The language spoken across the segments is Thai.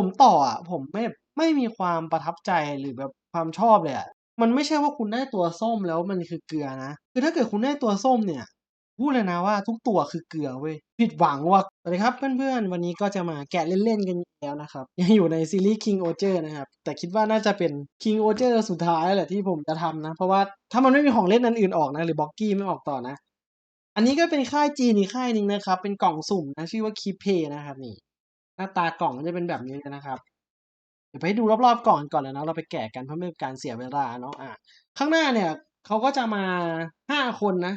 ผมต่ออะผมไม่ไม่มีความประทับใจหรือแบบความชอบเลยอะมันไม่ใช่ว่าคุณได้ตัวส้มแล้วมันคือเกลือนะคือถ้าเกิดคุณได้ตัวส้มเนี่ยพูดเลยนะว่าทุกตัวคือเกลือเว้ยผิดหวังว่ะสวัสดีครับเพื่อนๆ วันนี้ก็จะมาแกะเล่นๆกันอีกแล้วนะครับ ยังอยู่ในซีรีส์ King Oger นะครับ แต่คิดว่าน่าจะเป็น King Oger สุดท้ายแหละที่ผมจะทำนะ เพราะว่าถ้ามันไม่มีของเล่นอันอื่นออกนะ หรือบ็อกกี้ไม่ออกต่อนะ อันนี้ก็เป็นค่ายจีนอีกค่ายหนึ่งนะครับ เป็นกล่องสุ่มนะ ชื่อว่า Keep Pay นะครับนี่ น้าตากล่องมันจะเป็นแบบนี้เลยนะครับ เดี๋ยวไปดูรอบๆกล่องก่อนเลยนะเราไปแกะกันเพื่อไม่เป็นการเสียเวลาเนาะอะข้างหน้าเนี่ยเขาก็จะมาห้าคนนะ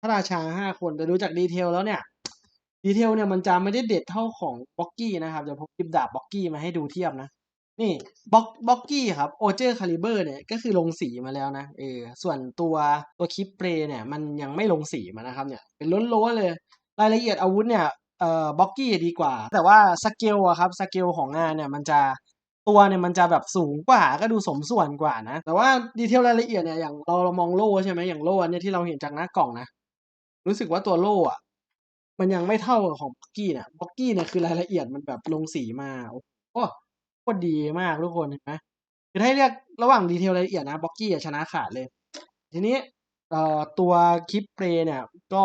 พระราชาห้าคนแต่ดูจากดีเทลแล้วเนี่ยดีเทลเนี่ยมันจะไม่ได้เด็ดเท่าของบ็อกกี้นะครับเดี๋ยวผมหยิบดาบบ็อกกี้มาให้ดูเทียบนะนี่บ็อกบ็อกกี้ครับโอเจอร์คาลิเบอร์เนี่ยก็คือลงสีมาแล้วนะเออส่วนตัวตัวคิปเปรเนี่ยมันยังไม่ลงสีมานะครับเนี่ยเป็นล้นๆเลย รายละเอียดอาวุธเนี่ย เอ่อบ็อกกี้ดีกว่า แต่ว่าสเกลอะครับสเกลของงานเนี่ยมันจะตัวเนี่ยมันจะแบบสูงกว่าก็ดูสมส่วนกว่านะ แต่ว่าดีเทลรายละเอียดเนี่ยอย่างเราเรามองโล่ใช่ไหมอย่างโล่เนี้ยที่เราเห็นจากหน้ากล่องนะรู้สึกว่าตัวโล่อะมันยังไม่เท่าของบ็อกกี้เนี่ยบ็อกกี้เนี่ยคือรายละเอียดมันแบบลงสีมาโอ้โหโคตรดีมากทุกคนเห็นไหมคือถ้าให้เรียกระหว่างดีเทลรายละเอียดนะบ็อกกี้ชนะขาดเลย ทีนี้เอ่อตัวคลิปเปรเนี่ยก็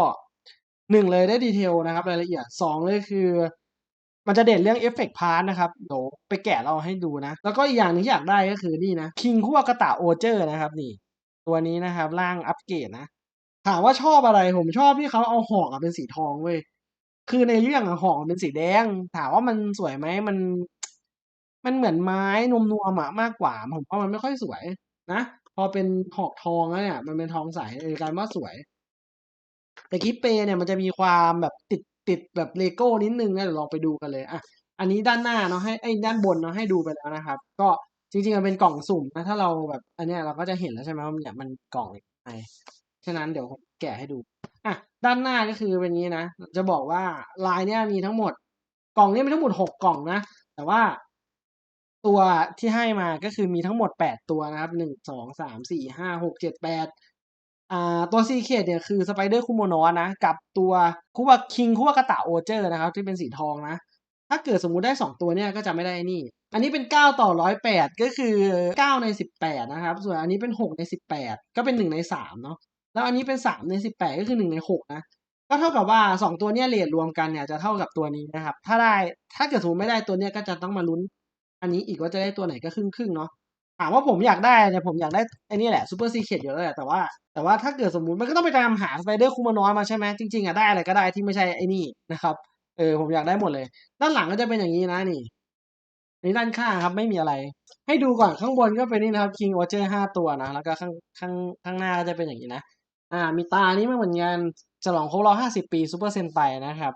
หนึ่งเลยได้ดีเทลนะครับ รายละเอียดสองเลยคือ มันจะเด่นเรื่องเอฟเฟกต์พาร์ทนะครับเดี๋ยวไปแกะเราให้ดูนะ แล้วก็อีกอย่างหนึงที่อยากได้ก็คือนี่นะคิงคู่วกระตะโอเจอร์นะครับนี่ ตัวนี้นะครับร่างอัปเกรดนะ ถามว่าชอบอะไรผมชอบที่เขาเอาหอกเป็นสีทองเว้ยคือในเรื่องอะหอกเป็นสีแดง ถามว่ามันสวยไหมมัน มันเหมือนไม้นวมๆอะมากกว่า ผมว่ามันไม่ค่อยสวยนะพอเป็นหอกทองแล้วเนี่ย มันเป็นทองใสเออกลายว่าสวย แต่คิปเปเนี่ยมันจะมีความแบบติดติดแบบเลโก้นิดนึงนะเดี๋ยวลองไปดูกันเลยอะอันนี้ด้านหน้าเนาะให้ไอ้ด้านบนเนาะให้ดูไปแล้วนะครับ ก็จริงๆมันเป็นกล่องสุ่มนะถ้าเราแบบ อันเนี้ยเราก็จะเห็นแล้วใช่ไหมว่าเนี่ยมันกล่องอะไหนฉะนั้นเดี๋ยวผมแกะให้ดูอะด้านหน้าก็คือเป็นงี้นะจะบอกว่าลายเนี่ยมีทั้งหมด กล่องเนี้มีทั้งหมดหกกล่องนะ แต่ว่าตัวที่ให้มาก็คือมีทั้งหมดแปดตัวนะครับหนึ่งสองสามสี่ห้าหกเจ็ดแปด อ่าตัวซีเคดเนี่ยคือสไปเดอร์คูโมโนะนะ กับตัวคุวาคิงคุวากาตะโอเจอร์นะครับ ที่เป็นสีทองนะ ถ้าเกิดสมมุติได้สองตัวเนี่ยก็จะไม่ได้นี่ อันนี้เป็นเก้าต่อร้อยแปดก็คือเก้าในสิบแปดนะครับ ส่วนอันนี้เป็นหกในสิบแปดก็เป็นหนึ่งในสามเนาะแล้วอันนี้เป็นสามในสิบแปดก็คือหนึ่งในหกนะ ก็เท่ากับว่าสองตัวเนี้ยเรทรวมกันเนี่ยจะเท่ากับตัวนี้นะครับ ถ้าได้ถ้าเกิดสมมติไม่ได้ตัวเนี้ยก็จะต้องมาลุ้น อันนี้อีกว่าจะได้ตัวไหนก็ครึ่งครึ่งเนาะ ถามว่าผมอยากได้เนี่ยผมอยากได้ไอ้นี่แหละซูเปอร์ซีเคดอยู่แล้วแหละแต่ว่าแต่ว่าถ้าเกิดสมมุติมันก็ต้องไปตามหาสไปเดอร์คูมานอยมาใช่ไหมจริงๆอะได้อะไรก็ได้ที่ไม่ใช่ไอ้นี่นะครับเออผมอยากได้หมดเลย ด้านหลังก็จะเป็นอย่างนี้นะนี่นี่ด้านข้างครับไม่มีอะไร ให้ดูก่อนข้างบนก็เป็นนี่นะครับ King Watcher ห้าตัวนะแล้วก็ข้างข้างข้างหน้าก็จะเป็นอย่างนี้นะอ่า มีตานี้ไม่เหมือนกันฉลองครบรอบห้าสิบปีซูเปอร์เซนไตนะครับ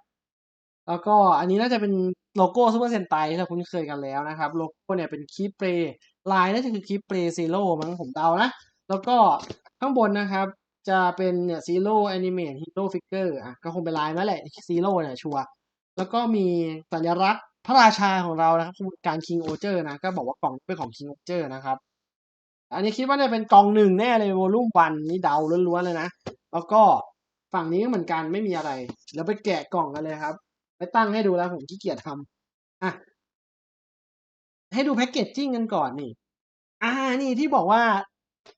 แล้วก็อันนี้น่าจะเป็นโลโก้ซูเปอร์เซนไตที่เราคุ้นเคยกันแล้วนะครับ โลโก้เนี่ยเป็นคีเปร ลายน่าจะคือคีเปรซีโร่มั้งผมเดานะ แล้วก็ข้างบนนะครับ จะเป็นเนี่ยซีโร่แอนิเมตฮีโร่ฟิกเกอร์อะก็คงเป็นลายนั่นแหละซีโร่เนี่ยชัวร์แล้วก็มีสัญลักษณ์พระราชาของเรานะครับการคิงโอเจอร์นะ ก็บอกว่ากล่องเป็นของคิงโอเจอร์นะครับ อันนี้คิดว่าเนี่เป็นกล่องหนึ่งแน่เลยโวลุ่มวันนี่เดาล้วนๆเลยนะ แล้วก็ฝั่งนี้ก็เหมือนกันไม่มีอะไร แล้วไปแกะกล่องกันเลยครับ ไปตั้งให้ดูแล้วผมขี้เกียจทำอะ ให้ดูแพ็กเกจจิ้งกันก่อนนี่อ่านี่ที่บอกว่า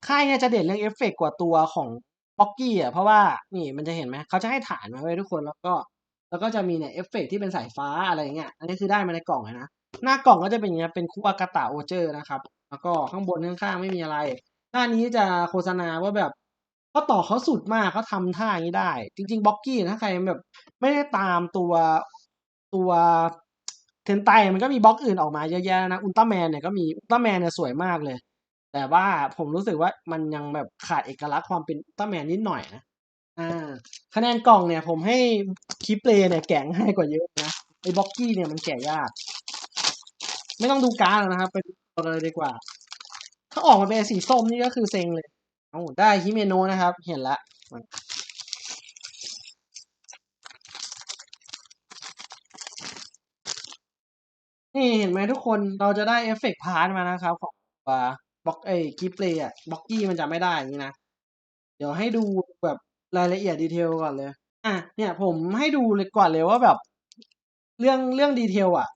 ค่ายเนี่ยจะเด่นเรื่องเอฟเฟกกว่าตัวของบ็อกกี้อะเพราะว่านี่มันจะเห็นไหมเขาจะให้ฐานมาไว้ทุกคนแล้วก็แล้วก็จะมีเนี่ยเอฟเฟกที่เป็นสายฟ้าอะไรเงี้ยอันนี้คือได้มาในกล่องเลยนะหน้ากล่องก็จะเป็นอย่างเงี้ยเป็นคู่อากาตะโอเจอร์นะครับ แล้วก็ข้างบนข้างๆไม่มีอะไรหน้านี้จะโฆษณาว่าแบบเขาต่อเขาสุดมากเขาทำท่าอย่างนี้ได้ จริง ๆบ็อกกี้ถ้าใครแบบไม่ได้ตามตัวตัว เทนไตมันก็มีบล็อกอื่นออกมาเยอะแยะนะอุลตร้าแมนเนี่ยก็มีอุลตร้าแมนเนี่ยสวยมากเลย แต่ว่าผมรู้สึกว่ามันยังแบบขาดเอกลักษณ์ความเป็นอุลตร้าแมนนิดหน่อยนะอ่าคะแนนกล่องเนี่ยผมให้คิปเลเนี่ยแกะง่ายกว่าเยอะนะไอ้บ็อกกี้เนี่ยมันแกะยาก ไม่ต้องดูการ์ดแล้วนะครับไปดูเลยดีกว่า ถ้าออกมาเป็นสีส้มนี่ก็คือเซ็งเลยเอาได้ฮิเมโนะนะครับ เห็นละ นี่เห็นไหมทุกคนเราจะได้เอฟเฟกต์พาร์ทมานะครับ ของบล็อกเอ้กิฟเลยอะบล็อกกี้มันจะไม่ได้อย่างนี้นะ เดี๋ยวให้ดูแบบรายละเอียดดีเทลก่อนเลย อะเนี่ยผมให้ดูเลยก่อนเลยว่าแบบ เรื่องเรื่องดีเทลอะ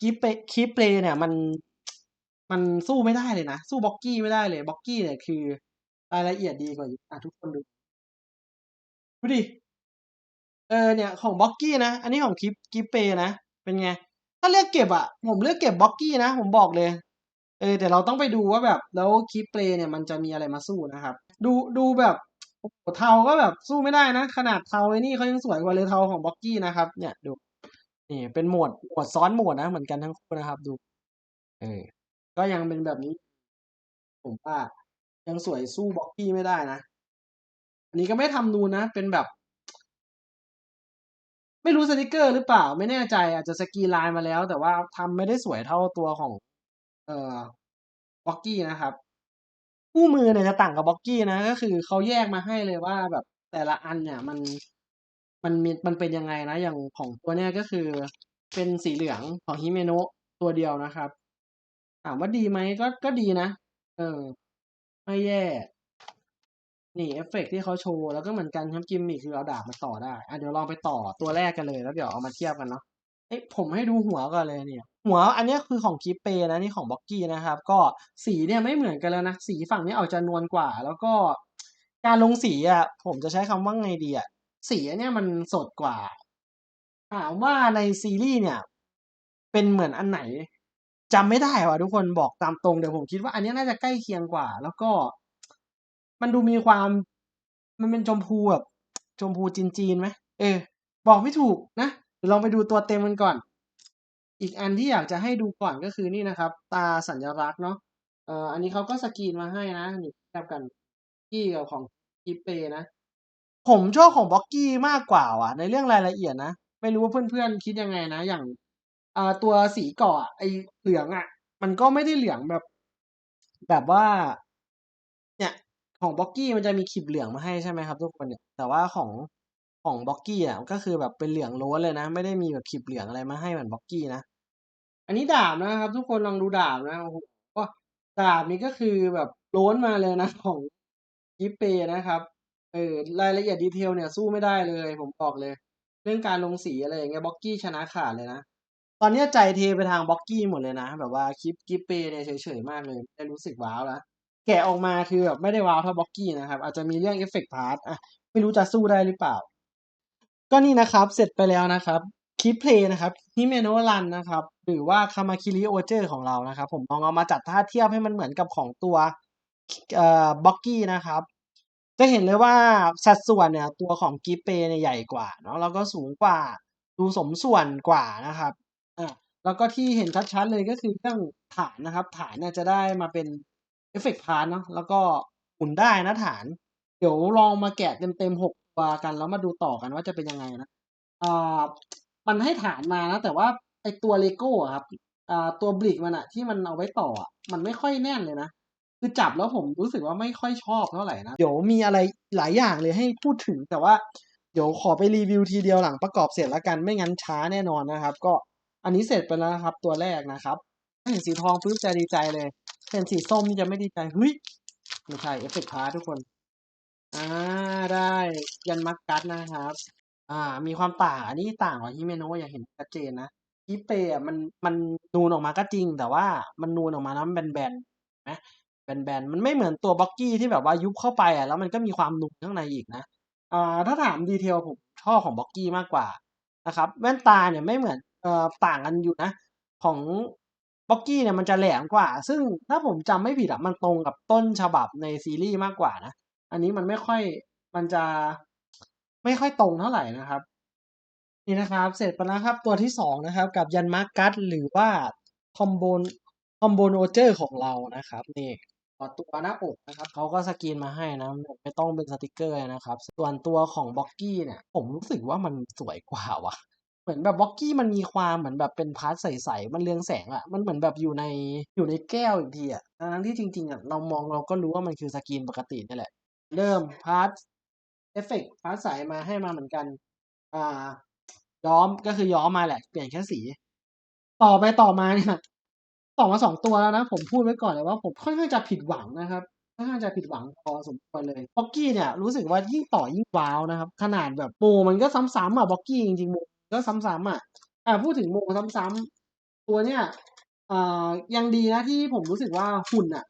กิปเปคีปเปลเนี่ยมันมันสู้ไม่ได้เลยนะ สู้บล็อกกี้ไม่ได้เลยบล็อกกี้เนี่ยคือรายละเอียดดีกว่าอะทุกคนดูดูดิเออเนี่ยของบล็อกกี้นะ อันนี้ของคิปคิปเปนะ เป็นไง ถ้าเลือกเก็บอะผมเลือกเก็บบ็อกกี้นะ ผมบอกเลย เออแต่เราต้องไปดูว่าแบบแล้วคิปเปเนี่ยมันจะมีอะไรมาสู้นะครับ ดูดูแบบโอ้เทาก็แบบสู้ไม่ได้นะ ขนาดเทาไอ้นี่เขายังสวยกว่าเลยเทาของบ็อกกี้นะครับ เนี่ยดูนี่เป็นโหมดโหมดซ้อนโหมดนะ เหมือนกันทั้งคู่นะครับ ดู เออ ก็ยังเป็นแบบนี้ ผมว่ายังสวยสู้บ็อกกี้ไม่ได้นะอันนี้ก็ไม่ทำนูนนะ เป็นแบบ ไม่รู้สติกเกอร์หรือเปล่า ไม่แน่ใจ อาจจะสกีไลน์มาแล้ว แต่ว่าทำไม่ได้สวยเท่าตัวของ เอ่อบ็อกกี้นะครับคู่มือเนี่ยจะต่างกับบ็อกกี้นะ ก็คือเขาแยกมาให้เลยว่าแบบแต่ละอันเนี่ยมันมันมีมันเป็นยังไงนะ อย่างของตัวเนี้ยก็คือเป็นสีเหลืองของฮิเมโนะตัวเดียวนะครับ ถามว่าดีไหมก็ก็ดีนะ เออ ไม่แย่ นี่เอฟเฟกต์ที่เขาโชว์แล้วก็เหมือนกันครับกิมมิคคือเอาดาบมาต่อได้อะเดี๋ยวลองไปต่อตัวแรกกันเลยแล้วเดี๋ยวเอามาเทียบกันเนาะเอ้ยผมให้ดูหัวก่อนเลยเนี่ย หัวอันนี้คือของคิปเปนะนี่ของบ็อกกี้นะครับ ก็สีเนี่ยไม่เหมือนกันแล้วนะ สีฝั่งนี้เอาจะนวลกว่า แล้วก็การลงสีอะ ผมจะใช้คำว่าไงดีอะสีเนี้ยมันสดกว่าถามว่าในซีรีส์เนี่ย เป็นเหมือนอันไหนจำไม่ได้ว่ะทุกคนบอกตามตรงเดี๋ยวผมคิดว่าอันนี้น่าจะใกล้เคียงกว่า แล้วก็ มันดูมีความ มันเป็นชมพูแบบชมพูจีนๆไหมเออ บอกไม่ถูกนะเดี๋ยวลองไปดูตัวเต็มมันก่อน อีกอันที่อยากจะให้ดูก่อนก็คือนี่นะครับ ตาสัญลักษณ์เนาะเอ่ออันนี้เขาก็สกรีนมาให้นะนี่แทบกันกี้กับของกิเปนะ ผมชอบของบ็อกกี้มากกว่าว่ะ ในเรื่องรายละเอียดนะ ไม่รู้ว่าเพื่อนๆคิดยังไงนะ อย่างอ่าตัวสีเกาะไอเหลืองอะ มันก็ไม่ได้เหลืองแบบ แบบว่า ของบ็อกกี้มันจะมีขีดเหลืองมาให้ใช่ไหมครับทุกคนเนี่ยแต่ว่าของของบ็อกกี้อะก็คือแบบเป็นเหลืองล้วนเลยนะ ไม่ได้มีแบบขีดเหลืองอะไรมาให้เหมือนบ็อกกี้นะอันนี้ดาบนะครับ ทุกคนลองดูดาบนะโอ้โหดาบนี้ก็คือแบบล้วนมาเลยนะ ของกิปเปนะครับเออรายละเอียดดีเทลเนี่ยสู้ไม่ได้เลย ผมบอกเลย เรื่องการลงสีอะไรอย่างเงี้ยบ็อกกี้ชนะขาดเลยนะตอนนี้ใจเทไปทางบ็อกกี้หมดเลยนะ แบบว่าคลิปกิปเปเนี่ยเฉยๆมากเลยไม่ได้รู้สึกว้าวแล้ว แกะออกมาคือแบบไม่ได้ว้าวเท่าบ็อกกี้นะครับ อาจจะมีเรื่องเอฟเฟกต์พาร์ตอะไม่รู้จะสู้ได้หรือเปล่า ก็นี่นะครับเสร็จไปแล้วนะครับคลิปเพลย์นะครับฮิเมโนรันนะครับ หรือว่าคามาคิริโอเจอร์ของเรานะครับ ผมลองเอามาจัดท่าเทียบให้มันเหมือนกับของตัวเอ่อบ็อกกี้นะครับ จะเห็นเลยว่าสัดส่วนเนี่ยตัวของกิปเปเนี่ยใหญ่กว่าเนาะแล้วก็สูงกว่าดูสมส่วนกว่านะครับอ่าแล้วก็ที่เห็นชัดๆเลยก็คือเรื่องฐานนะครับ ฐานเนี่ยจะได้มาเป็น เอฟเฟกต์พาร์เนาะแล้วก็หมุนได้นะฐาน เดี๋ยวลองมาแกะเต็มๆหกตัวกัน แล้วมาดูต่อกันว่าจะเป็นยังไงนะอ่ามันให้ฐานมานะ แต่ว่าไอตัวเลโก้ครับอ่าตัวบลิกมันอะที่มันเอาไว้ต่ออะมันไม่ค่อยแน่นเลยนะคือจับแล้วผมรู้สึกว่าไม่ค่อยชอบเท่าไหร่นะเดี๋ยวมีอะไรหลายอย่างเลยให้พูดถึงแต่ว่าเดี๋ยวขอไปรีวิวทีเดียวหลังประกอบเสร็จแล้วกันไม่งั้นช้าแน่นอนนะครับ ก็อันนี้เสร็จไปแล้วนะครับ ตัวแรกนะครับเห็นสีทองปุ๊บจะดีใจเลย เห็นสีส้มนี่จะไม่ดีใจเฮ้ยไม่ใช่เอฟเฟกต์พาทุกคน อ่าได้ยันมักกัสนะครับ อ่า มีความต่าง อันนี้ต่างกว่าฮิเมโนะอย่างเห็นชัดเจนนะฮิเปอะมันมันนูนออกมาก็จริง แต่ว่ามันนูนออกมาแล้วมันแบนๆนะแบนๆมันไม่เหมือนตัวบ็อกกี้ที่แบบว่ายุบเข้าไปอะแล้วมันก็มีความนูนข้างในอีกนะอ่าถ้าถามดีเทลผมชอบของบ็อกกี้มากกว่านะครับ แว่นตาเนี่ยไม่เหมือนเอ่อต่างกันอยู่นะ ของ บ็อกกี้เนี่ยมันจะแหลมกว่า ซึ่งถ้าผมจำไม่ผิดอะมันตรงกับต้นฉบับในซีรีส์มากกว่านะ อันนี้มันไม่ค่อยมันจะไม่ค่อยตรงเท่าไหร่นะครับ นี่นะครับ เสร็จไปแล้วครับตัวที่สองนะครับ กับยันมาร์กัสหรือว่าคอมโบนคอมโบโนเจอร์ของเรานะครับนี่ตัวหน้าอกนะครับเขาก็สกรีนมาให้นะ ไม่ต้องเป็นสติกเกอร์นะครับ ส่วนตัวของบ็อกกี้เนี่ย ผมรู้สึกว่ามันสวยกว่าว่ะ เหมือนแบบบ็อกกี้มันมีความเหมือนแบบเป็นพาร์ทใสๆมันเรืองแสงอะมันเหมือนแบบอยู่ในอยู่ในแก้วอีกทีอะทั้งที่จริงๆอะเรามองเราก็รู้ว่ามันคือสกรีนปกตินี่แหละ เริ่มพาร์ทเอฟเฟกต์พาร์ทใสมาให้มาเหมือนกัน อ่า ย้อมก็คือย้อมมาแหละ เปลี่ยนแค่สี ต่อไปต่อมาเนี่ยต่อมาสองตัวแล้วนะ ผมพูดไว้ก่อนเลยว่าผมค่อนข้างจะผิดหวังนะครับค่อนข้างจะผิดหวังพอสมควรเลยบ็อกกี้เนี่ยรู้สึกว่ายิ่งต่อยิ่งว้าวนะครับ ขนาดแบบโมมันก็ซ้ำๆอะบ็อกกี้จริงๆ โมก็ซ้ำๆอะอ่าพูดถึงโมซ้ำตัวเนี้ยเอ่อยังดีนะที่ผมรู้สึกว่าหุ่นอะ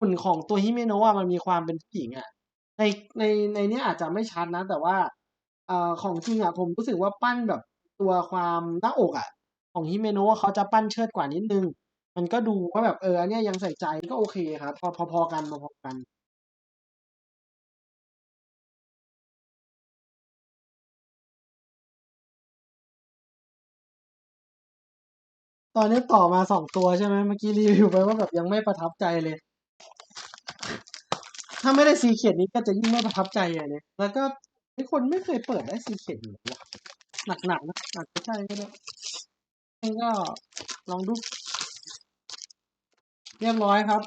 หุ่นของตัวฮิเมโนะมันมีความเป็นผู้หญิงอะในในในเนี้ยอาจจะไม่ชัดนะ แต่ว่าเอ่อของจริงอะผมรู้สึกว่าปั้นแบบตัวความหน้าอกอะ ของฮิเมโนะเขาจะปั้นเชิดกว่านิดนึง มันก็ดูว่าแบบเอออันเนี้ยยังใส่ใจก็โอเคครับพอพอพอกันพอพอกัน ตอนนี้ต่อมาสองตัวใช่ไหมเมื่อกี้รีวิวไปว่าแบบยังไม่ประทับใจเลย ถ้าไม่ได้ซีเขียดนี้ก็จะยิ่งไม่ประทับใจเลยแล้วก็ทุกคนไม่เคยเปิดได้ซีเขียดอยู่หรอหนักๆนะอาจจะใช่ก็ได้งั้ก็ลองดู เรียบร้อยครับ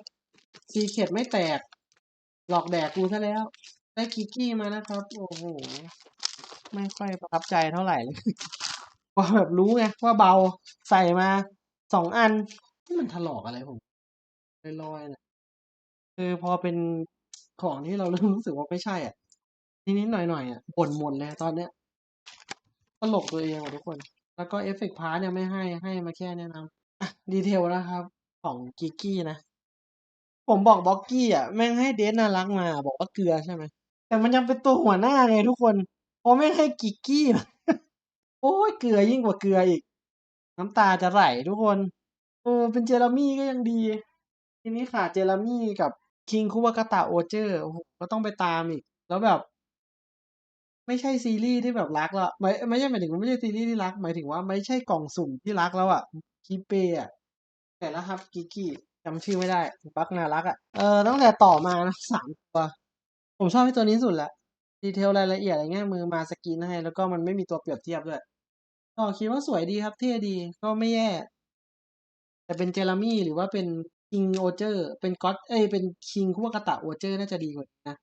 ซีเขียดไม่แตก หลอกแดกกูซะแล้ว ได้กิกกี้มานะครับ โอ้โห ไม่ค่อยประทับใจเท่าไหร่เลยว่าแบบรู้ไงว่าเบาใส่มา สองอันนี่มันถลอกอะไรผมลอยๆนะคือพอเป็นของที่เราเริ่มรู้สึกว่าไม่ใช่อะนิดๆหน่อยๆอะบ่นหมดเลยตอนเนี้ยตลกตัวเองว่ะทุกคน แล้วก็เอฟเฟกต์พาร์ทเนี่ยไม่ให้ให้มาแค่แนะนำะดีเทลนะครับ ของกิกกี้นะ ผมบอกบ็อกกี้อะแม่งให้เดนน่ารักมา บอกว่าเกลือใช่ไหมแต่มันยังเป็นตัวหัวหน้าไงทุกคนเพราะไม่งให้กิกกี้โอ้ยเกลือยิ่งกว่าเกลืออีก น้ำตาจะไหลทุกคน เออ เป็นเจอร์มี่ก็ยังดี ทีนี้ขาดเจอร์มี่กับคิงคุวากาตะโอเจอร์โอ้โหก็ต้องไปตามอีก แล้วแบบ ไม่ใช่ซีรีส์ที่แบบรักแล้วไม่ไม่ใช่หมายถึงไม่ใช่ซีรีส์ที่รัก หมายถึงว่าไม่ใช่กล่องสุ่มที่รักแล้วอะคิเปอะแต่ละครับกิกกี้จำชื่อไม่ได้ปักน่ารักอะเออตั้งแต่ต่อมานะสามตัวผมชอบให้ตัวนี้สุดละดีเทลรายละเอียดอะไรเงี้ยมือมาสกรีนให้ แล้วก็มันไม่มีตัวเปรียบเทียบด้วย ก็คิดว่าสวยดีครับ เท่ดีก็ไม่แย่ แต่เป็นเจอร์มี่หรือว่าเป็นคิงโอเจอร์เป็นก็อตเอ้ยเป็นคิงคุวกาตะโอเจอร์น่าจะดีกว่านะ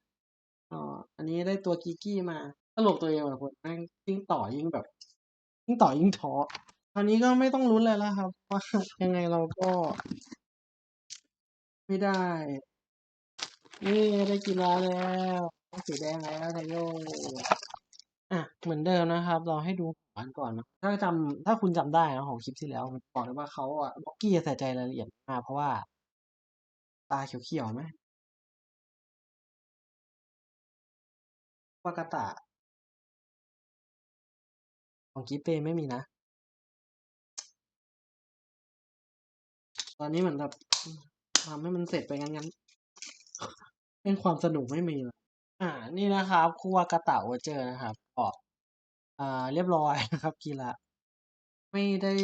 อ๋ออันนี้ได้ตัวกิกกี้มาตลกตัวเองว่ะคนแม่งยิ่งต่อยิ่งแบบ ยิ่งต่อยิ่งท้อคราวนี้ก็ไม่ต้องลุ้นเลยแล้วครับว่ายังไงเราก็ ไม่ได้นี่ได้กีฬาแล้วสีแดงแล้วไทโย อะเหมือนเดิมนะครับ เราให้ดูของอันก่อนนะถ้าจำถ้าคุณจำได้นะของคลิปที่แล้วบอกเลยว่าเขาอะบ็อกกี้ใส่ใจรายละเอียดมากเพราะว่า ตาเขียวๆไหมวากาตะของกิเปไม่มีนะ ตอนนี้เหมือนแบบทำให้มันเสร็จไปงั้นงั้นเป็นความสนุกไม่มีเลยอ่า นี่นะครับคูวากาตะโอเจอร์นะครับ ก็อ่าเรียบร้อยนะครับ กีฬาไม่ได้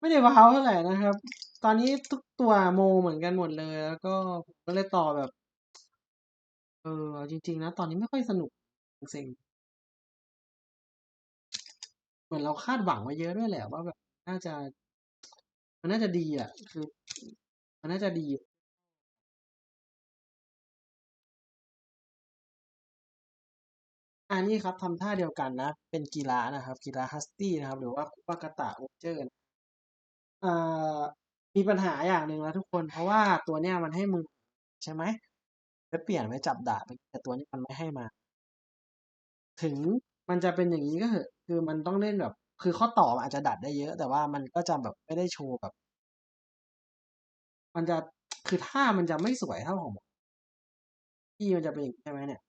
ไม่ได้ว้าวเท่าไหร่นะครับ ตอนนี้ทุกตัวโมเหมือนกันหมดเลย แล้วก็ผมก็เลยต่อแบบ เออจริง ๆ นะ ตอนนี้ไม่ค่อยสนุกเซ็งเหมือนเราคาดหวังไว้เยอะด้วยแหละว่าแบบน่าจะ มันน่าจะดีอะ คือ มันน่าจะดี อันนี้ครับทำท่าเดียวกันนะ เป็นกีฬานะครับ กีฬาฮัสตี้นะครับ หรือว่าคุปากาตะโอเจอร์มีปัญหาอย่างหนึ่งแล้วทุกคน เพราะว่าตัวเนี้ยมันให้มือใช่ไหมไปเปลี่ยนไว้จับดาบแต่ตัวนี้มันไม่ให้มา ถึงมันจะเป็นอย่างนี้ก็เถอะ คือมันต้องเล่นแบบ คือข้อต่ออาจจะดัดได้เยอะ แต่ว่ามันก็จะแบบไม่ได้โชว์แบบ มันจะคือท่ามันจะไม่สวยเท่าของที่มันจะเป็นอย่างนี้ใช่ไหมเนี่ย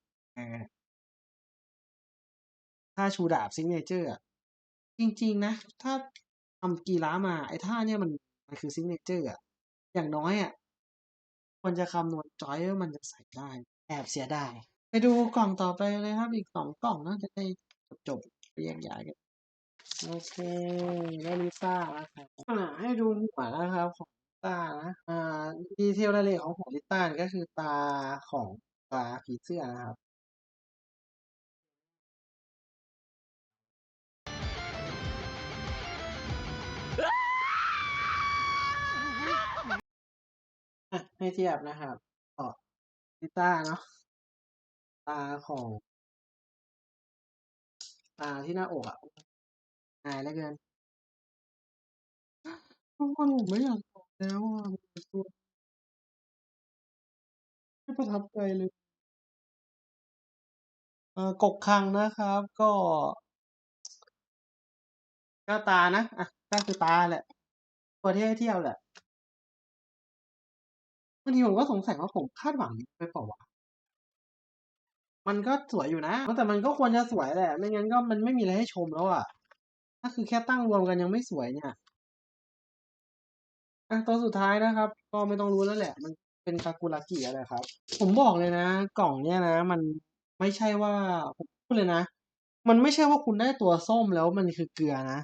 ท่าชูดาบซิงเนเจอร์จริง ๆ นะ ถ้าทำกีฬามาไอ้ท่าเนี่ยมันมันคือซิงเนเจอร์อะอย่างน้อยอะควรจะคำนวณจอยว่ามันจะใส่ได้ แอบเสียดายไปดูกล่องต่อไปเลยครับ อีกสองกล่องน่าจะได้จบๆไปแยกย้ายกันโอเคได้ลิซ่าแล้วครับให้ดูหัวนะครับของลิซ่านะอ่าดีเทลรายละเอียดของหัวลิซ่าก็คือตาของตาผีเสื้อนะครับ อะให้เทียบนะครับก็ลิต้าเนาะตาของ ตาที่หน้าอกอะอายแล้วเกินทุกคนผมไม่อยากบอกแล้วอะตัวไม่ประทับใจเลยเอ่อกกคังนะครับ ก็ก็ตานะอะก็คือตาแหละตัวที่ให้เที่ยวแหละ บางทีผมก็สงสัยว่าผมคาดหวังไปเปล่าวะมันก็สวยอยู่นะ แต่มันก็ควรจะสวยแหละ ไม่งั้นก็มันไม่มีอะไรให้ชมแล้วอะถ้าคือแค่ตั้งรวมกันยังไม่สวยเนี่ยอะตัวสุดท้ายนะครับ ก็ไม่ต้องรู้แล้วแหละ มันเป็นซากุระกิอะไรครับ ผมบอกเลยนะ กล่องเนี่ยนะ มันไม่ใช่ว่าผมพูดเลยนะ มันไม่ใช่ว่าคุณได้ตัวส้มแล้วมันคือเกลือนะ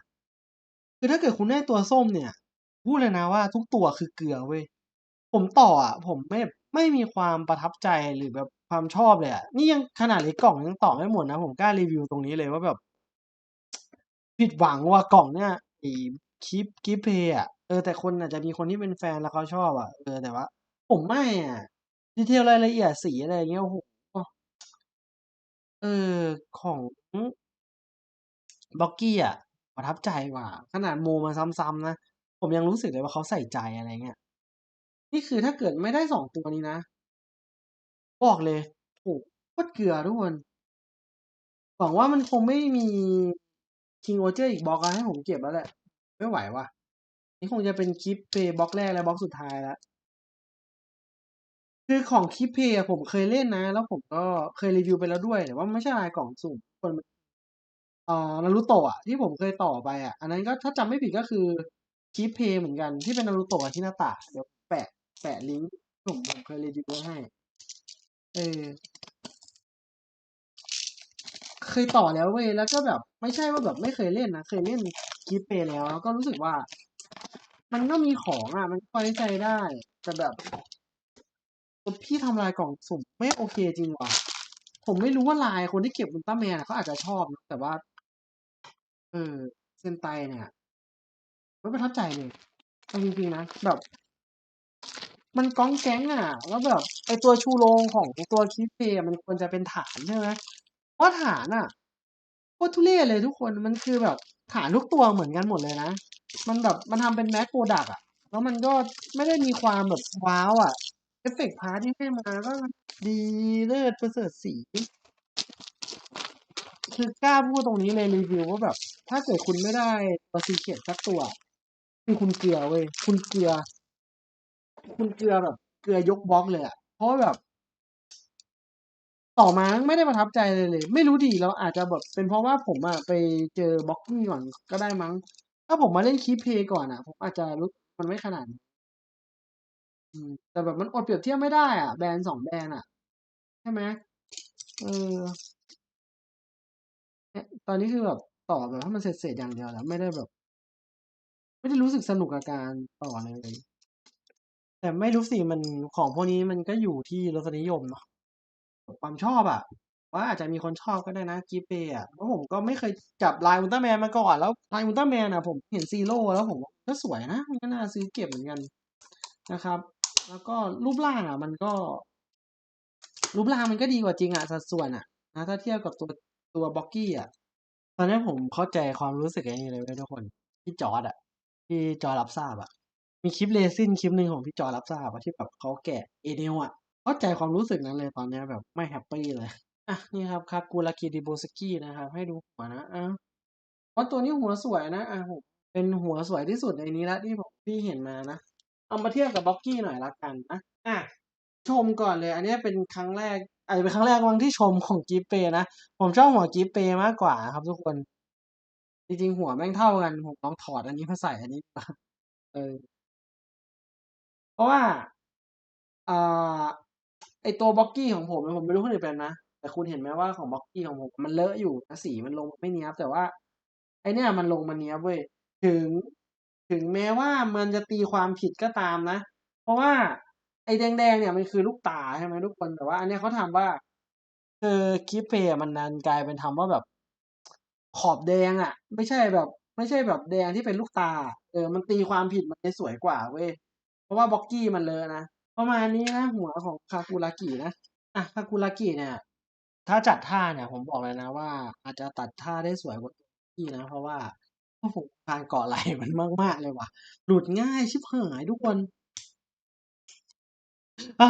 คือถ้าเกิดคุณได้ตัวส้มเนี่ย พูดเลยนะว่าทุกตัวคือเกลือเว้ย ผมต่ออะ ผมไม่ไม่มีความประทับใจหรือแบบความชอบเลยอะ นี่ยังขนาดเลยกล่องยังต่อไม่หมดนะ ผมกล้ารีวิวตรงนี้เลยว่าแบบ ผิดหวังว่ากล่องเนี่ยไอ้คลิปคลิปเพย์อะเออแต่คนอาจจะมีคนที่เป็นแฟนแล้วเขาชอบอะเออแต่ว่า ผมไม่อะดีเทลรายละเอียดสีอะไรอย่างเงี้ยโอ้โหเออของบ็อกกี้อะประทับใจกว่า ขนาดโมมาซ้ำๆนะ ผมยังรู้สึกเลยว่าเขาใส่ใจอะไรเงี้ย นี่คือถ้าเกิดไม่ได้สองตัวนี้นะ บอกเลยโอ้โคตรเกลือทุกคน หวังว่ามันคงไม่มีคิงโอเจอร์อีกบล็อกอะให้ผมเก็บแล้วแหละ ไม่ไหวว่ะ นี่คงจะเป็นคลิปเพย์บล็อกแรกและบล็อกสุดท้ายแล้วคือของคลิปเพย์ผมเคยเล่นนะ แล้วผมก็เคยรีวิวไปแล้วด้วยแต่ว่าไม่ใช่ลายกล่องสุ่มคนเอ่อนารูโตะที่ผมเคยต่อไปอะ อันนั้นก็ถ้าจำไม่ผิดก็คือคลิปเพย์เหมือนกันที่เป็นนารูโตะกับฮินาตะเดี๋ยว แปะลิงก์ผมผมเคยรีวิวไว้ให้ เออเคยต่อแล้วเว้ยแล้วก็แบบ ไม่ใช่ว่าแบบไม่เคยเล่นนะ เคยเล่นคลิปเพย์แล้วแล้วก็รู้สึกว่า มันก็มีของอะ มันไว้ใจได้ แต่แบบพี่ทำลายกล่องสุ่มไม่โอเคจริงว่ะ ผมไม่รู้ว่าลายคนที่เก็บอุลตร้าแมนเขาอาจจะชอบนะแต่ว่า เออเซนไตเนี่ยไม่ประทับใจเลยจริงๆนะแบบ มันก้องแก๊งอะ แล้วแบบไอตัวชูโรงของตัวคิปเพย์มันควรจะเป็นฐานใช่ไหมเพราะฐานอะโคตรทุเรศเลยทุกคนมันคือแบบฐานทุกตัวเหมือนกันหมดเลยนะ มันแบบมันทำเป็นแม็กโปรดักอะ แล้วมันก็ไม่ได้มีความแบบว้าวอะเอฟเฟกต์พาร์ทที่ให้มาก็ดีเลิศประเสริฐสีคือกล้าพูดตรงนี้เลยรีวิวว่าแบบ ถ้าเกิดคุณไม่ได้ตัวซีเคียสักตัว คือคุณเกลือเว้ยคุณเกลือ คุณเกลือแบบ เกลือยกบล็อกเลยอะเพราะแบบ ต่อมาไม่ได้ประทับใจเลยเลย ไม่รู้ดีแล้วอาจจะแบบเป็นเพราะว่าผมอะไปเจอบล็อกกี้ก่อนก็ได้มั้ง ถ้าผมมาเล่นคีเพย์ก่อนอะผมอาจจะรู้มันไม่ขนาดนี้อืมแต่แบบมันอดเปรียบเทียบไม่ได้อะแบรนด์สองแบรนด์อะใช่ไหมเออเนี่ยตอนนี้คือแบบต่อแบบให้มันเสร็จๆอย่างเดียวแล้ว ไม่ได้แบบ ไม่ได้รู้สึกสนุกกับการต่อเลย แต่ไม่รู้สิมันของพวกนี้มันก็อยู่ที่รสนิยมเนาะความชอบอะว่าอาจจะมีคนชอบก็ได้นะกีเปย์อะเพราะผมก็ไม่เคยจับลายอุลตร้าแมนมาก่อนแล้วลายอุลตร้าแมนอะผมเห็นซีโร่แล้วผมก็สวยนะมันก็น่าซื้อเก็บเหมือนกันนะครับ แล้วก็รูปร่างอะมันก็ รูปร่างมันก็ดีกว่าจริงอะสัดส่วนอะนะถ้าเทียบกับตัวตัวบ็อกกี้อะตอนนี้ผมเข้าใจความรู้สึกอย่างนี้เลยทุกคนพี่จอร์ดอะพี่จอร์รับทราบอะ มีคลิปเลซินคลิปหนึ่งของพี่จอร์ดรับทราบที่แบบเขาแกะเอเนลอะเข้าใจความรู้สึกนั้นเลยตอนนี้แบบไม่แฮปปี้เลยอะนี่ครับคากูรากิดิโบสกี้นะครับ ให้ดูหัวนะอะเพราะตัวนี้หัวสวยนะอะผมเป็นหัวสวยที่สุดในนี้ล้วที่ผมพี่เห็นมานะเอามาเทียบกับบ็อกกี้หน่อยละกันนะอะชมก่อนเลย อันนี้เป็นครั้งแรกอาจจะเป็นครั้งแรกวังที่ชมของกิฟเปนะ ผมชอบหัวกิฟเปมากกว่าครับทุกคน จริงๆหัวแม่งเท่ากัน ผมลองถอดอันนี้มาใส่อันนี้เออ เพราะว่าอ่าไอตัวบ็อกกี้ของผมผมไม่รู้คนอื่นเป็นนะ แต่คุณเห็นไหมว่าของบ็อกกี้ของผมมันเลอะอยู่นะสีมันลงไม่เนี้ยบแต่ว่า ไอเนี้ยมันลงมาเนี้ยบเว้ยถึงถึงแม้ว่ามันจะตีความผิดก็ตามนะ เพราะว่าไอ้แดงๆเนี่ยมันคือลูกตาใช่ไหมทุกคนแต่ว่า อันเนี้ยเขาทำว่าคือคลิปเพย์มันนันกลายเป็นทำว่าแบบ ขอบแดงอะ ไม่ใช่แบบ ไม่ใช่แบบแดงที่เป็นลูกตา เออ มันตีความผิดมันเลยสวยกว่าเว้ย เพราะว่าบ็อกกี้มันเลอะนะ ประมาณนี้นะหัวของคากูรากินะอะคากูรากิเนี่ย ถ้าจัดท่าเนี่ย ผมบอกเลยนะว่า อาจจะตัดท่าได้สวยกว่าที่นะ เพราะว่าโอ้โหการเกาะไหลมันมาก ๆ เลยว่ะ หลุดง่ายชิบหายทุกคนอ่า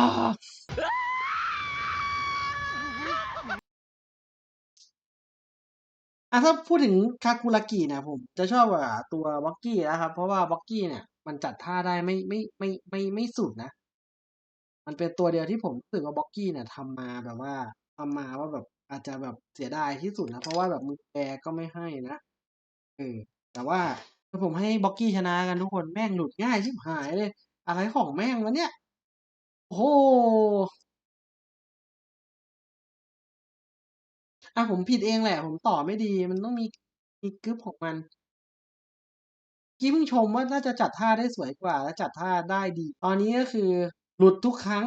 อะถ้าพูดถึงคากุรากิเนี่ยผมจะชอบกว่าตัวบ็อกกี้นะครับ เพราะว่าบ็อกกี้เนี่ย มันจัดท่าได้ไม่ไม่ไม่ไม่ไม่สุดนะ มันเป็นตัวเดียวที่ผมรู้สึกว่าบ็อกกี้เนี่ยทำมาแบบว่าทำมาว่าแบบอาจจะแบบเสียดายที่สุดนะ เพราะว่าแบบมือแปรก็ไม่ให้นะเออแต่ว่าถ้าผมให้บ็อกกี้ชนะกันทุกคนแม่งหลุดง่ายชิบหายเลย อะไรของแม่งวะเนี่ย โอ้โหอะผมผิดเองแหละ ผมต่อไม่ดี มันต้องมีมีกึ๊บของมัน กี้เพิ่งชมว่าน่าจะจัดท่าได้สวยกว่า และจัดท่าได้ดี ตอนนี้ก็คือหลุดทุกครั้ง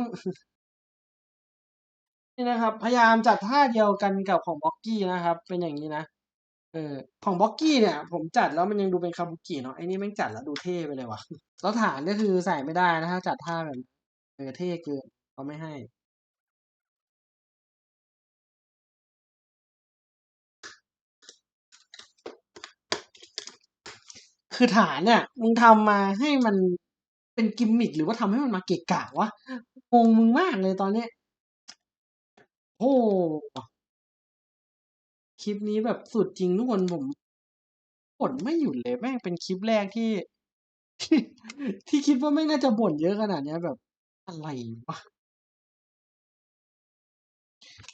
นี่นะครับ พยายามจัดท่าเดียวกันกับของบ็อกกี้นะครับ เป็นอย่างนี้นะเออของบ็อกกี้เนี่ย ผมจัดแล้วมันยังดูเป็นคาบุกิเนาะไอ้นี่แม่งจัดแล้วดูเท่ไปเลยว่ะแล้วฐานก็คือใส่ไม่ได้นะถ้าจัดท่าแบบเออเท่เกินเขาไม่ให้ คือฐานเนี่ยมึงทำมาให้มันเป็นกิมมิคหรือว่าทำให้มันมาเกะกะวะงงมึงมากเลยตอนนี้โอ้คลิปนี้แบบสุดจริงทุกคนผมบ่นไม่หยุดเลยแม่งเป็นคลิปแรกที่ ที่ที่คิดว่าไม่น่าจะบ่นเยอะขนาดเนี้ยแบบอะไรวะ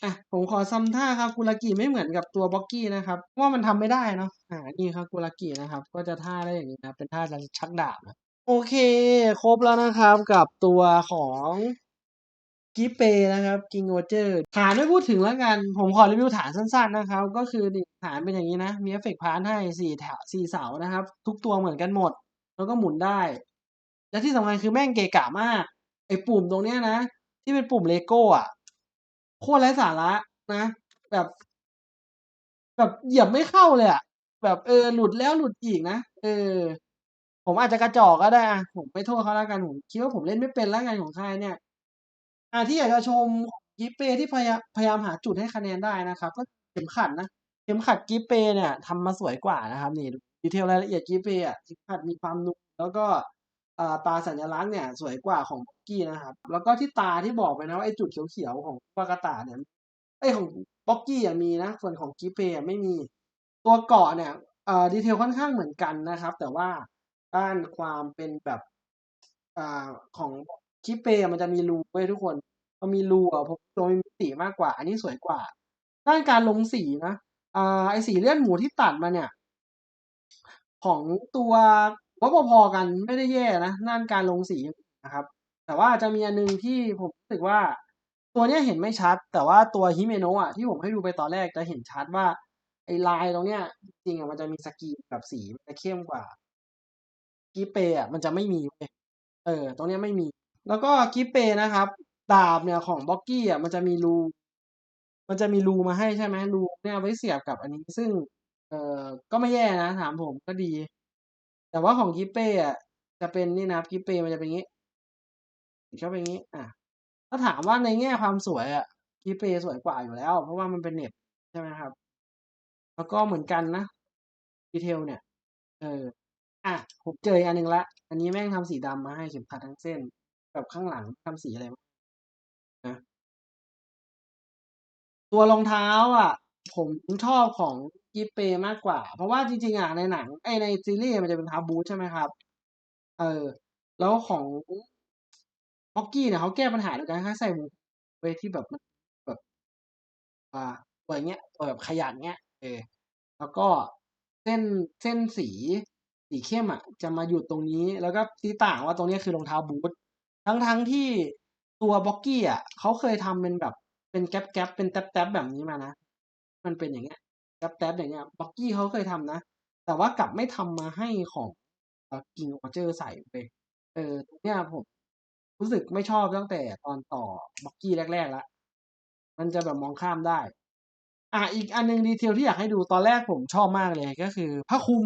อะผมขอซ้ำท่าครับกุรากิไม่เหมือนกับตัวบ็อกกี้นะครับว่ามันทำไม่ได้เนาะอ่านี่ครับกุรากินะครับ ก็จะท่าได้อย่างนี้นะเป็นท่าชักดาบนะโอเค ครบแล้วนะครับกับตัวของกิเปนะครับกิงโอเจอร์ฐานไม่พูดถึงแล้วกัน ผมขอรีวิวฐานสั้นๆนะครับ ก็คือฐานเป็นอย่างนี้นะ มีเอฟเฟกต์พาร์ทให้สี่แถวสี่เสานะครับ ทุกตัวเหมือนกันหมด แล้วก็หมุนได้ และที่สำคัญคือแม่งเกะกะมากไอ้ปุ่มตรงเนี้ยนะ ที่เป็นปุ่มเลโก้อะ โคตรไร้สาระนะ แบบ แบบเหยียบไม่เข้าเลยอะแบบเออหลุดแล้วหลุดอีกนะเออ ผมอาจจะกระจอกก็ได้อะผมไม่โทษเขาแล้วกันผมคิดว่าผมเล่นไม่เป็นแล้วกันของค่ายเนี่ยอ่าที่อยากจะชมกิฟเปที่พยายามพยายามหาจุดให้คะแนนได้นะครับ ก็เข็มขัดนะเข็มขัดกิฟเปเนี่ยทำมาสวยกว่านะครับ นี่ดีเทลรายละเอียดกิฟเปอะเข็มขัดมีความนุ่มแล้วก็ ตาสัญลักษณ์เนี่ยสวยกว่าของบ็อกกี้นะครับ แล้วก็ที่ตาที่บอกไปนะว่าไอ้จุดเขียวๆของวากาตาเนี่ยไอ้ของบ็อกกี้อะมีนะ ส่วนของกิฟเปอ่ไม่มีตัวเกาะเนี่ยอ่าดีเทลค่อนข้างเหมือนกันนะครับ แต่ว่าด้านความเป็นแบบอ่าของกิฟเปมันจะมีรูไว้ทุกคนพอมีรูอะผมตัวมีมิติมากกว่า อันนี้สวยกว่า ด้านการลงสีนะอ่าไอสีเลือดหมูที่ตัดมาเนี่ย ของตัว ว่าพอๆกันไม่ได้แย่นะด้านการลงสีนะครับ แต่ว่าจะมีอันนึงที่ผมรู้สึกว่า ตัวเนี้ยเห็นไม่ชัด แต่ว่าตัวฮิเมโนะอะที่ผมให้ดูไปตอนแรกจะเห็นชัดว่าไอ้ลายตรงเนี้ย จริงๆอะมันจะมีสกรีนแบสีมันจะเข้มกว่ากิเปอะมันจะไม่มีเเออ ตรงเนี้ยไม่มี แล้วก็กิเปนะครับ ดาบเนี่ยของบ็อกกี้อะมันจะมีรูมันจะมีรูมาให้ใช่ไหมรูเนี่ยไว้เสียบกับอันนี้ซึ่ง เออก็ไม่แย่นะถามผมก็ดี แต่ว่าของกิเป้อะจะเป็นนี่นะกิเป้มันจะเป็นอย่างนี้เข้าไปอย่างนี้ อะ ถ้าถามว่าในแง่ความสวยอะกิเป้สวยกว่าอยู่แล้ว เพราะว่ามันเป็นเน็ตใช่ไหมครับ แล้วก็เหมือนกันนะดีเทลเนี่ย เออ อะผมเจออันหนึ่งละ อันนี้แม่งทำสีดำมาให้เข็มขัดทั้งเส้นแบบข้างหลังทำสีอะไรนะตัวรองเท้า อะ ผมชอบของกิฟเปมากกว่า เพราะว่าจริงๆอะในหนังไอในซีรีส์มันจะเป็นเท้าบูใช่ไหมครับ เออ แล้วของบ็อกกี้เนี่ยเขาแก้ปัญหาโดยการใส่บูทไว้ที่แบบแบบ อ่าตัวเงี้ยตัวแบบขยันเงี้ย เออ แล้วก็เส้นเส้นสีสีเข้มอะ จะมาหยุดตรงนี้ แล้วก็ที่ต่างว่าตรงนี้คือรองเท้าบูททั้งทั้งที่ตัวบ็อกกี้อะเขาเคยทำเป็นแบบเป็นแก๊ปแก๊ปเป็นแท็บแท็บแบบนี้มานะ มันเป็นอย่างเงี้ยแท็บแท็บอย่างเงี้ยบ็อกกี้เขาเคยทำนะ แต่ว่ากลับไม่ทำมาให้ของเอ่อกิงออเจอร์ใส่เลยเออตรงเนี้ยผมรู้สึกไม่ชอบตั้งแต่ตอนต่อบ็อกกี้แรกๆแล้วมันจะแบบมองข้ามได้ อะอีกอันหนึงดีเทลที่อยากให้ดูตอนแรกผมชอบมากเลยก็คือผ้าคลุม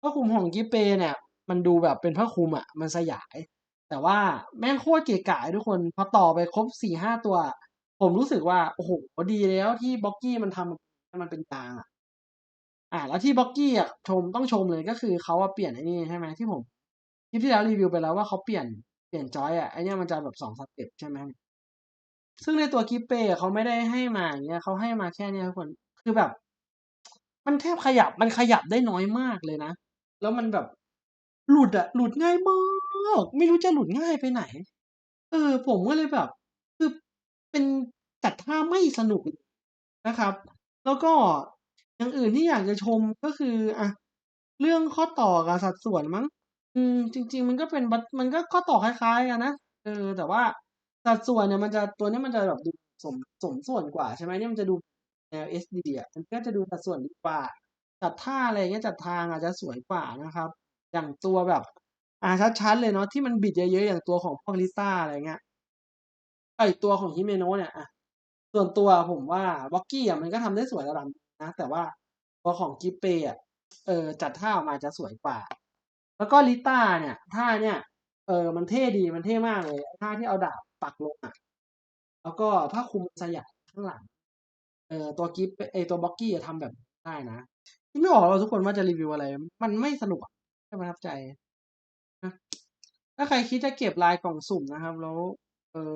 ผ้าคลุมของกิเปเนี่ย มันดูแบบเป็นผ้าคลุมอะ มันสยาย แต่ว่าแม่งโคตรเก๋ไก๋ทุกคนพอต่อไปครบสี่ห้าตัว ผมรู้สึกว่า โอ้โห ดีแล้วที่บ็อกกี้มันทำ มันเป็นยางอะ อ่า แล้วที่บ็อกกี้อะชมต้องชมเลยก็คือเขาอะเปลี่ยนไอ้นี่ใช่ไหมที่ผมคลิปที่แล้วรีวิวไปแล้วว่าเขาเปลี่ยนเปลี่ยนจอยอะไอเนี้ยมันจะแบบสองสเต็ปใช่ไหมซึ่งในตัวกิฟเป้เขาไม่ได้ให้มาอย่างเงี้ยเขาให้มาแค่เนี้ยทุกคนคือแบบ มันแทบขยับมันขยับได้น้อยมากเลยนะ แล้วมันแบบหลุดอะหลุดง่ายมากไม่รู้จะหลุดง่ายไปไหน เออ ผมก็เลยแบบ คือเป็นจัดท่าไม่สนุกนะครับ แล้วก็อย่างอื่นที่อยากจะชมก็คืออะเรื่องข้อต่อกับสัดส่วนมั้ง อืม จริง ๆ มันก็เป็นมันก็ข้อต่อคล้าย ๆ กันนะเออแต่ว่าสัดส่วนเนี่ยมันจะตัวนี้มันจะแบบดูสมสมส่วนกว่าใช่ไหมเนี่ยมันจะดูแนว SD อะมันก็จะดูสัดส่วนดีกว่าจัดท่าอะไรเงี้ยจัดทางอาจจะสวยกว่านะครับ อย่างตัวแบบ อ่าชัดๆเลยเนาะที่มันบิดเยอะๆอย่างตัวของพวกลิซ่าอะไรเงี้ยไอตัวของ Himeno เนี่ยอะ ส่วนตัวผมว่า Blocky อะมันก็ทำได้สวยระดับนะ แต่ว่าตัวของ Gippe อะเออจัดท่าออกมาจะสวยกว่า แล้วก็ลิต้าเนี่ยท่าเนี่ยเออมันเท่ดีมันเท่มากเลยท่าที่เอาดาบปักลงอะแล้วก็ผ้าคลุมสยายข้างหลังเออตัว Gip ไอ้ตัว Blocky อะทำแบบได้นะคิดไม่ออกหรอกทุกคนว่าจะรีวิวอะไร มันไม่สนุกไม่ประทับใจนะถ้าใครคิดจะเก็บลายกล่องสุ่มนะครับ แล้ว เออ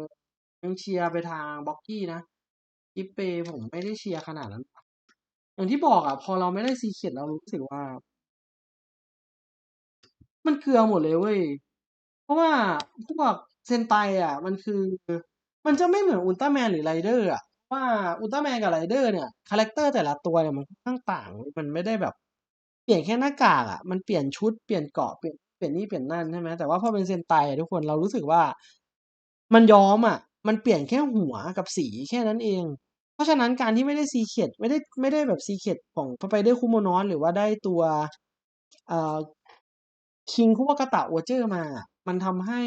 ยังเชียร์ไปทาง Blocky นะ Gippe ผมไม่ได้เชียร์ขนาดนั้น อย่างที่บอกอะ พอเราไม่ได้ Secret เรารู้สึกว่า มันเกลือหมดเลยเว้ย เพราะว่าพวก Sentai อะมันคือ มันจะไม่เหมือน Ultraman หรือ Rider อะว่า Ultraman กับ Rider เนี่ยคาแรกเตอร์แต่ละตัวเนี่ยมันค่อนข้างต่าง มันไม่ได้แบบเปลี่ยนแค่หน้ากากอะ มันเปลี่ยนชุดเปลี่ยนเกาะเปลี่ยนเปลี่ยนนี่เปลี่ยนนั่นใช่ไหมแต่ว่าพอเป็น Sentai อะทุกคนเรารู้สึกว่า มันย้อมอะ มันเปลี่ยนแค่หัวกับสีแค่นั้นเอง ราะฉะนั้นการที่ไม่ได้ Secret ไม่ได้ไม่ได้แบบ Secret ของ Spider Kumonon หรือว่าได้ตัวเอ่า King Kuwakata Overture มา มันทำให้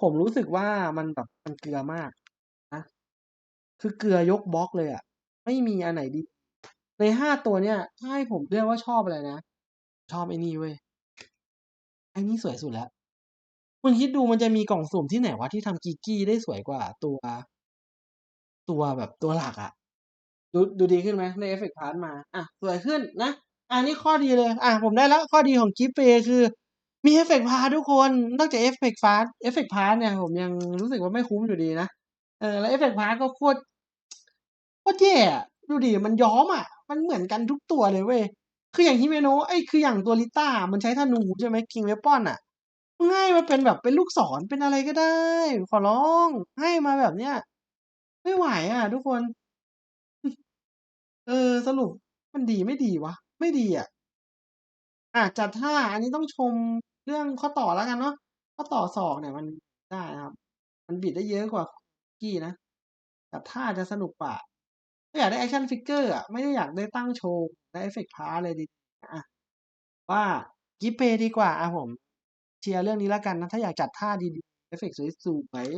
ผมรู้สึกว่ามันแบบมันเกลือมากนะคือเกลือยกบล็อกเลยอะไม่มีอันไหนดี ใน5ตัวเนี่ยถ้าให้ผมเลือกว่าชอบอะไรนะ ชอบไอ้นี่เว้ยไอ้นี่สวยสุดแล้ว คุณคิดดูมันจะมีกล่องสุ่มที่ไหนวะที่ทำ Geeky ได้สวยกว่าตัว ตัวแบบตัวหลักอะดูดูดีขึ้นไหม?ได้ Effect Part มาอะสวยขึ้นนะอานี่ข้อดีเลย อะผมได้แล้วข้อดีของ Gippe คือมี Effect Part ทุกคน นอกจาก Effect Part Effect Part เนี่ยผมยังรู้สึกว่าไม่คุ้มอยู่ดีนะเออแล้ว Effect Part ก็โคตรโคตรแย่ดูดิมันย้อมอะมันเหมือนกันทุกตัวเลยเว้ยคืออย่าง Himeno เอ๊ยคืออย่างตัวลิต้ามันใช้ธนูใช่ไหม King Weapon อะงให้มาเป็นแบบเป็นลูกศรเป็นอะไรก็ได้ ขอร้องให้มาแบบเนี้ย ไม่ไหวอะ ทุกคน เออ สรุปมันดีไม่ดีวะ?ไม่ดีอะอะจัดท่าอันนี้ต้องชมเรื่องข้อต่อแล้วกันเนาะข้อต่อศอกเนี่ยมันได้นะครับ มันบิดได้เยอะกว่า Blocky นะจัดท่าจะสนุกกว่าถ้าอยากได้ Action Figure อร์อะ ไม่ได้อยากได้ตั้งโชว์ได้ Effect Part เลยดีอะว่า Gippe ดีกว่าอะผม เชียร์เรื่องนี้แล้วกันนะ ถ้าอยากจัดท่าดีๆเอฟเฟกต์สวย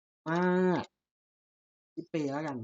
ๆมาก ไปแล้วกัน